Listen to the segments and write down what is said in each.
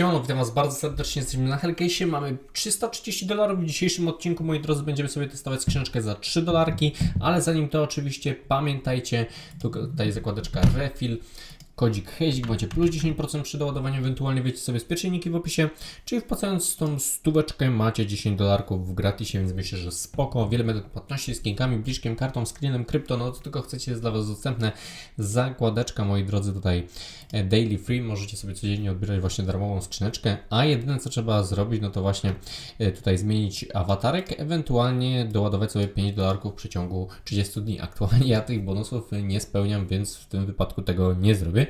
Siemano, witam Was bardzo serdecznie, jesteśmy na Hellcase'ie, mamy 330 dolarów. W dzisiejszym odcinku, moi drodzy, będziemy sobie testować skrzyneczkę za 3 dolarki, ale zanim to oczywiście pamiętajcie, tutaj zakładeczka refill, kodzik HEzik, macie plus 10% przy doładowaniu, ewentualnie wiecie sobie z pieczyniki w opisie, czyli wpłacając tą stóweczkę macie 10 dolarków w gratisie, więc myślę, że spoko, wiele metod płatności z kinkami, bliczkiem, kartą, screenem, krypto, no co tylko chcecie jest dla Was dostępne, zakładeczka, moi drodzy, tutaj e, daily free, możecie sobie codziennie odbierać właśnie darmową skrzyneczkę, a jedyne co trzeba zrobić, no to właśnie e, tutaj zmienić awatarek, ewentualnie doładować sobie 5 dolarków w przeciągu 30 dni. Aktualnie ja tych bonusów nie spełniam, więc w tym wypadku tego nie zrobię.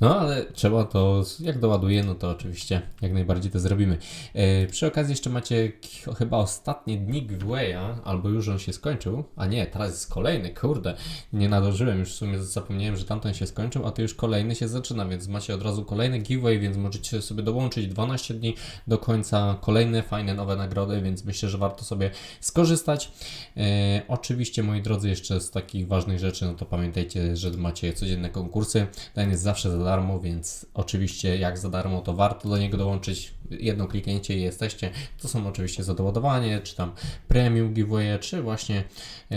No ale trzeba to, jak doładuję, no to oczywiście jak najbardziej to zrobimy. E, przy okazji jeszcze macie chyba ostatnie dni giveawaya, albo już on się skończył, a nie, teraz jest kolejny, kurde, nie nadążyłem, już w sumie zapomniałem, że tamten się skończył, a to już kolejny się zaczyna, więc macie od razu kolejny giveaway, więc możecie sobie dołączyć 12 dni do końca, kolejne fajne nowe nagrody, więc myślę, że warto sobie skorzystać. E, oczywiście, moi drodzy, jeszcze z takich ważnych rzeczy, no to pamiętajcie, że macie codzienne konkursy. Ten jest zawsze za darmo, więc oczywiście jak za darmo, to warto do niego dołączyć. Jedno kliknięcie i jesteście. To są oczywiście za doładowanie, czy tam premium giveaway, czy właśnie e,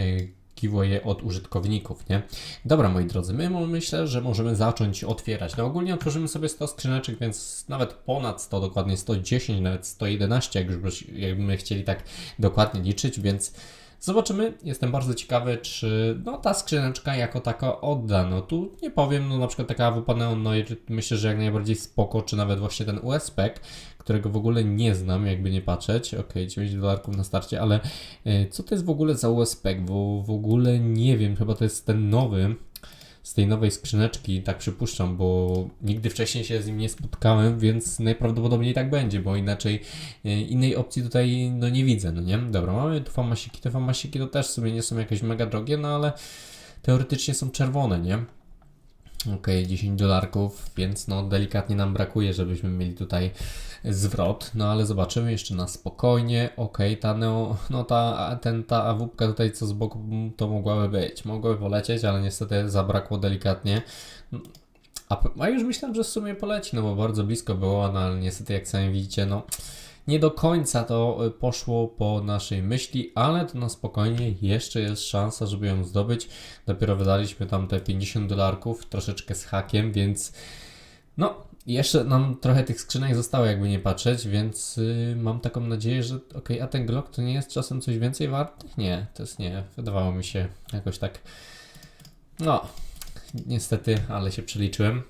giveawaye od użytkowników, nie? Dobra, moi drodzy, my myślę, że możemy zacząć otwierać. No ogólnie otworzymy sobie 100 skrzyneczek, więc nawet ponad 100, dokładnie 110, nawet 111, jak już byś- jakbyśmy chcieli tak dokładnie liczyć, więc zobaczymy. Jestem bardzo ciekawy, czy no, ta skrzyneczka jako taka odda. No tu nie powiem, no na przykład taka AWP Neon, no i myślę, że jak najbardziej spoko, czy nawet właśnie ten USPEC, którego w ogóle nie znam, jakby nie patrzeć. Ok, 9 dolarków na starcie, ale e, co to jest w ogóle za USPEC? Bo w ogóle nie wiem, chyba to jest ten nowy z tej nowej skrzyneczki, tak przypuszczam, bo nigdy wcześniej się z nim nie spotkałem, więc najprawdopodobniej tak będzie, bo inaczej e, innej opcji tutaj no nie widzę, no nie? Dobra, mamy tu famasiki, te famasiki to też sobie nie są jakieś mega drogie, no ale teoretycznie są czerwone, nie? Okej, 10 dolarków, więc no delikatnie nam brakuje, żebyśmy mieli tutaj zwrot, no ale zobaczymy jeszcze na spokojnie. Okej, ta neo, no ta, ten, ta awupka tutaj co z boku to mogłaby być, mogłaby polecieć, ale niestety zabrakło delikatnie. A, a już myślałem, że w sumie poleci, no bo bardzo blisko było, no ale niestety jak sami widzicie, no nie do końca to y, poszło po naszej myśli, ale to na spokojnie jeszcze jest szansa, żeby ją zdobyć. Dopiero wydaliśmy tam te 50 dolarków, troszeczkę z hakiem, więc no, jeszcze nam trochę tych skrzynek zostało, jakby nie patrzeć, więc y, mam taką nadzieję, że okej, a ten Glock to nie jest czasem coś więcej wartych? Nie, to jest nie. Wydawało mi się jakoś tak. No, niestety, ale się przeliczyłem.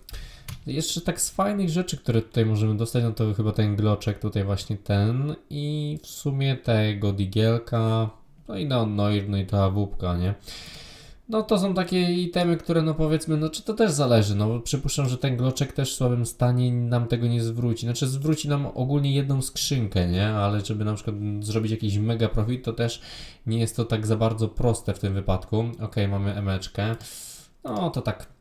Jeszcze tak z fajnych rzeczy, które tutaj możemy dostać, no to chyba ten gloczek, tutaj właśnie ten i w sumie tego digielka, no i no, no, i- no i ta wupka, nie? No to są takie itemy, które no powiedzmy, no czy to też zależy, no przypuszczam, że ten gloczek też w słabym stanie nam tego nie zwróci. Znaczy zwróci nam ogólnie jedną skrzynkę, nie? Ale żeby na przykład zrobić jakiś mega profit, to też nie jest to tak za bardzo proste w tym wypadku. Okej, mamy emeczkę. No to tak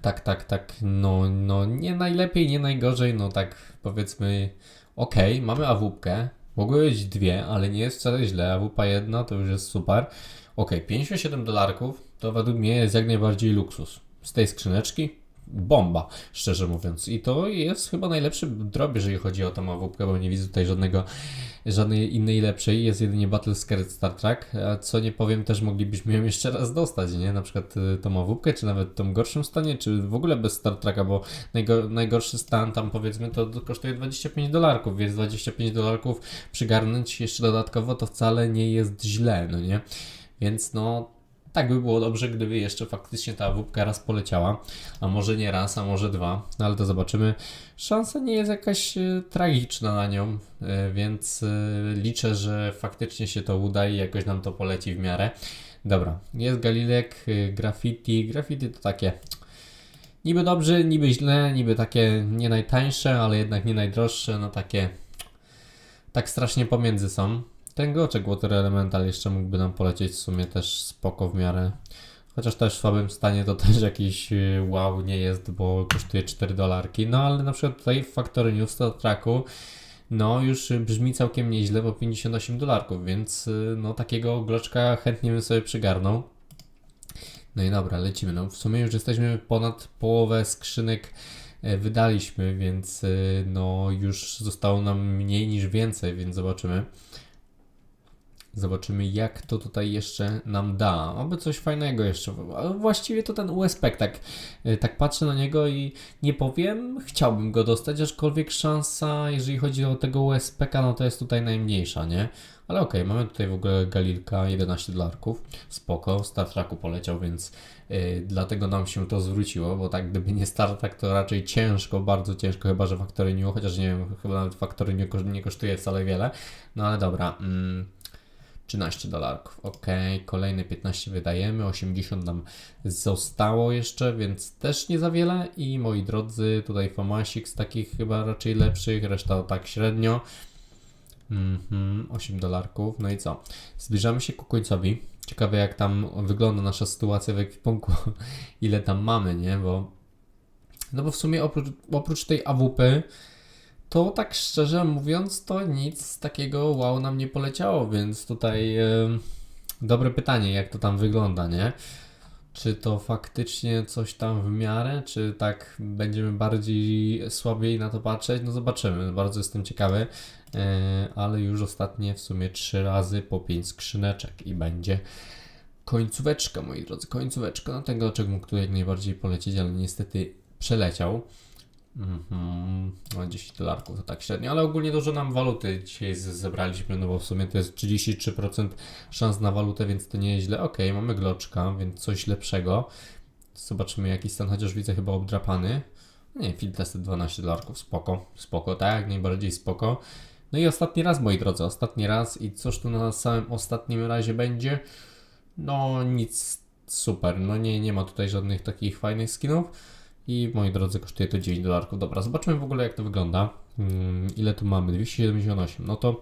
tak, tak, tak, no, no nie najlepiej, nie najgorzej, no tak powiedzmy, okej, mamy AWP, mogły być dwie, ale nie jest wcale źle, AWP jedna to już jest super. Okej, 57 dolarków to według mnie jest jak najbardziej luksus. Z tej skrzyneczki bomba, szczerze mówiąc. I to jest chyba najlepszy drop, jeżeli chodzi o tą bo nie widzę tutaj żadnego, żadnej innej lepszej. Jest jedynie Battle Scared Star Trek, co nie powiem, też moglibyśmy ją jeszcze raz dostać, nie? Na przykład y, tą czy nawet tą gorszym stanie, czy w ogóle bez Star Treka, bo najgo, najgorszy stan tam powiedzmy to kosztuje 25 dolarków, więc 25 dolarków przygarnąć jeszcze dodatkowo to wcale nie jest źle, no nie? Więc no, tak by było dobrze, gdyby jeszcze faktycznie ta wódka raz poleciała, a może nie raz, a może dwa, no ale to zobaczymy. Szansa nie jest jakaś e, tragiczna na nią, e, więc e, liczę, że faktycznie się to uda i jakoś nam to poleci w miarę. Dobra, jest Galilek, graffiti. Graffiti to takie niby dobrze, niby źle, niby takie nie najtańsze, ale jednak nie najdroższe, no takie tak strasznie pomiędzy są. Ten goczek Water Elemental jeszcze mógłby nam polecieć w sumie też spoko w miarę. Chociaż też w słabym stanie to też jakiś y, wow nie jest, bo kosztuje 4 dolarki. No ale na przykład tutaj w Factory News Star Treku no już y, brzmi całkiem nieźle, bo 58 dolarków, więc y, no takiego gloczka chętnie bym sobie przygarnął. No i dobra, lecimy. No w sumie już jesteśmy ponad połowę skrzynek e, wydaliśmy, więc e, no już zostało nam mniej niż więcej, więc zobaczymy. Zobaczymy, jak to tutaj jeszcze nam da. Oby coś fajnego jeszcze. Właściwie to ten USP, tak, y, tak patrzę na niego i nie powiem, chciałbym go dostać, aczkolwiek szansa, jeżeli chodzi o tego USP, no to jest tutaj najmniejsza, nie? Ale okej, mamy tutaj w ogóle Galilka, 11 dolarków. Spoko, Star Treku poleciał, więc yy, dlatego nam się to zwróciło, bo tak gdyby nie Star Trek, to raczej ciężko, bardzo ciężko, chyba że Factory New, chociaż nie wiem, chyba nawet Factory New nie kosztuje wcale wiele. No ale dobra. Mm. 13 dolarków. Ok, kolejne 15 wydajemy, 80 nam zostało jeszcze, więc też nie za wiele. I moi drodzy, tutaj Famasik z takich chyba raczej lepszych, reszta tak średnio. Mhm, 8 dolarków. No i co? Zbliżamy się ku końcowi. Ciekawe jak tam wygląda nasza sytuacja w ekwipunku, ile tam mamy, nie? Bo no bo w sumie oprócz, oprócz tej AWP to tak szczerze mówiąc, to nic takiego wow nam nie poleciało, więc tutaj dobre pytanie, jak to tam wygląda, nie? Czy to faktycznie coś tam w miarę, czy tak będziemy bardziej słabiej na to patrzeć? No zobaczymy, bardzo jestem ciekawy, e, ale już ostatnie w sumie trzy razy po pięć skrzyneczek i będzie końcóweczka, moi drodzy, końcóweczka. No tego czego mógł tu jak najbardziej polecieć, ale niestety przeleciał. Mhm, no 10 dolarków to tak średnio, ale ogólnie dużo nam waluty dzisiaj zebraliśmy, no bo w sumie to jest 33% szans na walutę, więc to nie jest źle. Okej, mamy gloczka, więc coś lepszego. Zobaczymy jaki stan, chociaż widzę chyba obdrapany. Nie, field tested 12 dolarków, spoko, spoko, tak, najbardziej spoko. No i ostatni raz, moi drodzy, ostatni raz i cóż tu na samym ostatnim razie będzie? No nic super, no nie, nie ma tutaj żadnych takich fajnych skinów. I moi drodzy, kosztuje to 9 dolarków. Dobra, zobaczmy w ogóle jak to wygląda. Mm, ile tu mamy? 278. No to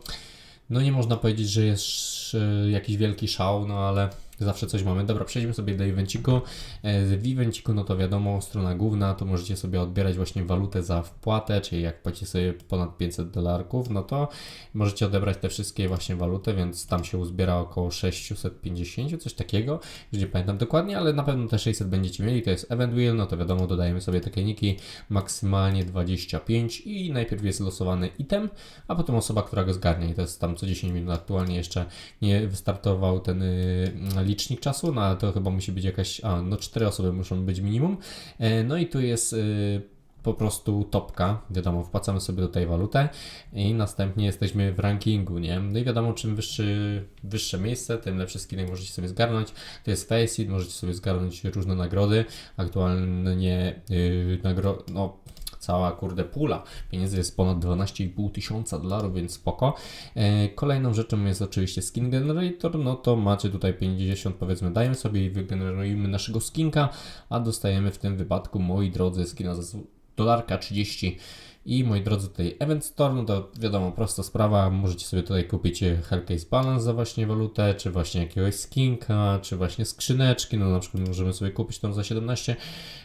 no nie można powiedzieć, że jest e, jakiś wielki szał, no ale zawsze coś mamy. Dobra, przejdźmy sobie do evenciku. E, W evenciku, no to wiadomo, strona główna, to możecie sobie odbierać właśnie walutę za wpłatę, czyli jak płacicie sobie ponad 500 dolarków, no to możecie odebrać te wszystkie właśnie waluty, więc tam się uzbiera około 650, coś takiego, już nie pamiętam dokładnie, ale na pewno te 600 będziecie mieli, to jest event wheel, no to wiadomo, dodajemy sobie takie niki, maksymalnie 25 i najpierw jest losowany item, a potem osoba, która go zgarnie i to jest tam co 10 minut aktualnie jeszcze nie wystartował ten y, licznik czasu, no ale to chyba musi być jakaś, a no 4 osoby muszą być minimum, e, no i tu jest y, po prostu topka, wiadomo, wpłacamy sobie tej walutę i następnie jesteśmy w rankingu, nie? No i wiadomo, czym wyższy, wyższe miejsce, tym lepszy skinek możecie sobie zgarnąć. To jest Faceit, możecie sobie zgarnąć różne nagrody. Aktualnie yy, nagro... no cała kurde pula. Pieniędzy jest ponad 12,5 tysiąca dolarów, więc spoko. E, kolejną rzeczą jest oczywiście skin generator, no to macie tutaj 50 powiedzmy, dajemy sobie i wygenerujemy naszego skinka, a dostajemy w tym wypadku, moi drodzy, skina za dolarka 30 i moi drodzy tutaj Event Store, no to wiadomo, prosta sprawa, możecie sobie tutaj kupić Hellcase Balance za właśnie walutę, czy właśnie jakiegoś skinka, czy właśnie skrzyneczki, no na przykład możemy sobie kupić tam za 17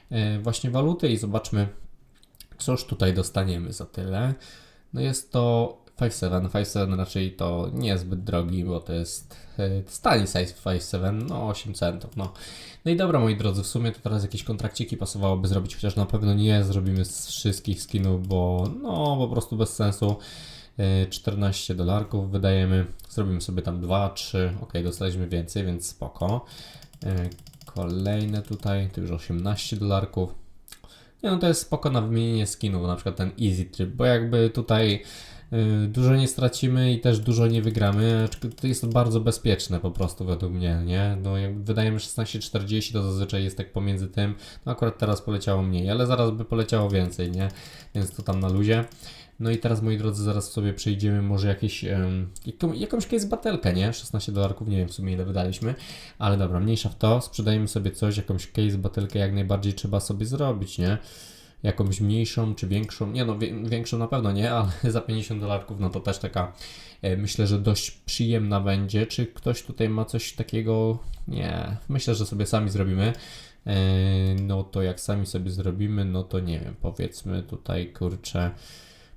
e, właśnie waluty i zobaczmy, Cóż tutaj dostaniemy za tyle? No jest to 5.7. 5.7 raczej to nie jest zbyt drogi, bo to jest e, stali size 5.7, no 8 centów. No. no i dobra moi drodzy, w sumie to teraz jakieś kontrakciki pasowałoby zrobić, chociaż na pewno nie zrobimy z wszystkich skinów, bo no po prostu bez sensu. E, 14 dolarków wydajemy, zrobimy sobie tam 2, 3, ok, dostaliśmy więcej, więc spoko. E, Kolejne tutaj, to już 18 dolarków. Nie no, to jest spoko na wymienienie skinów, na przykład ten Easy Trip, bo jakby tutaj y, dużo nie stracimy i też dużo nie wygramy, to jest bardzo bezpieczne po prostu według mnie, nie? No jak wydajemy 16,40 to zazwyczaj jest tak pomiędzy tym, no akurat teraz poleciało mniej, ale zaraz by poleciało więcej, nie? Więc to tam na luzie. No i teraz moi drodzy, zaraz sobie przejdziemy może jakieś, um, jaką, jakąś case batelkę, nie? 16 dolarków, nie wiem w sumie ile wydaliśmy, ale dobra, mniejsza w to, sprzedajemy sobie coś, jakąś case batelkę jak najbardziej trzeba sobie zrobić, nie? Jakąś mniejszą czy większą, nie no większą na pewno nie, ale za 50 dolarków no to też taka e, myślę, że dość przyjemna będzie. Czy ktoś tutaj ma coś takiego? Nie, myślę, że sobie sami zrobimy. E, no to jak sami sobie zrobimy, no to nie wiem, powiedzmy tutaj kurczę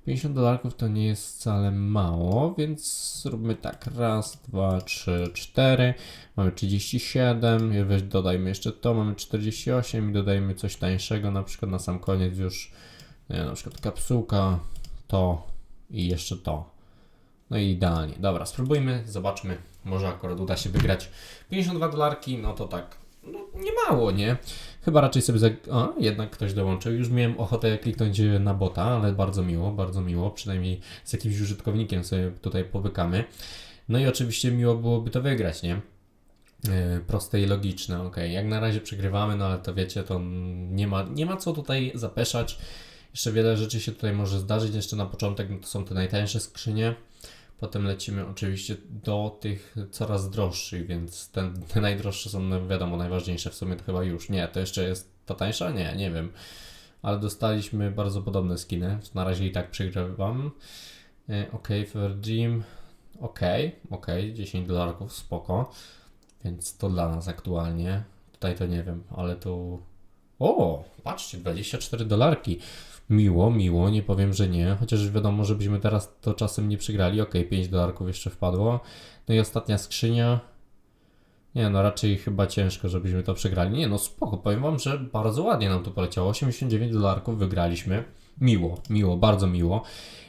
50 dolarków to nie jest wcale mało, więc zróbmy tak. Raz, dwa, trzy, cztery. Mamy 37. i Weź dodajmy jeszcze to. Mamy 48 i dodajmy coś tańszego. Na przykład na sam koniec już Nie, na przykład kapsułka, to i jeszcze to. No i idealnie. Dobra, spróbujmy, zobaczmy. Może akurat uda się wygrać 52 dolarki, no to tak, no nie mało, nie? Chyba raczej sobie. Za... O, jednak ktoś dołączył. Już miałem ochotę kliknąć na bota, ale bardzo miło, bardzo miło. Przynajmniej z jakimś użytkownikiem sobie tutaj powykamy. No i oczywiście miło byłoby to wygrać, nie? Yy, proste i logiczne, ok. Jak na razie przegrywamy, no ale to wiecie, to nie ma, nie ma co tutaj zapeszać. Jeszcze wiele rzeczy się tutaj może zdarzyć. Jeszcze na początek no to są te najtańsze skrzynie. Potem lecimy oczywiście do tych coraz droższych, więc te, te najdroższe są no, wiadomo najważniejsze w sumie to chyba już. Nie, to jeszcze jest ta tańsza? Nie, nie wiem. Ale dostaliśmy bardzo podobne skiny. Na razie i tak przegrywam. Ok, for Dream. Ok, ok, 10 dolarków, spoko. Więc to dla nas aktualnie. Tutaj to nie wiem, ale tu. O, patrzcie, 24 dolarki. Miło, miło, nie powiem, że nie. Chociaż wiadomo, żebyśmy teraz to czasem nie przegrali. Ok, 5 dolarków jeszcze wpadło. No i ostatnia skrzynia. Nie, no raczej chyba ciężko, żebyśmy to przegrali. Nie, no spoko, powiem Wam, że bardzo ładnie nam to poleciało. 89 dolarków wygraliśmy. Miło, miło, bardzo miło.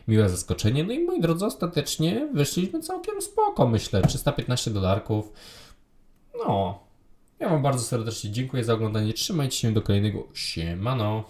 Miłe zaskoczenie. No i moi drodzy, ostatecznie wyszliśmy całkiem spoko, myślę. 315 dolarków. No, ja Wam bardzo serdecznie dziękuję za oglądanie. Trzymajcie się do kolejnego. Siemano.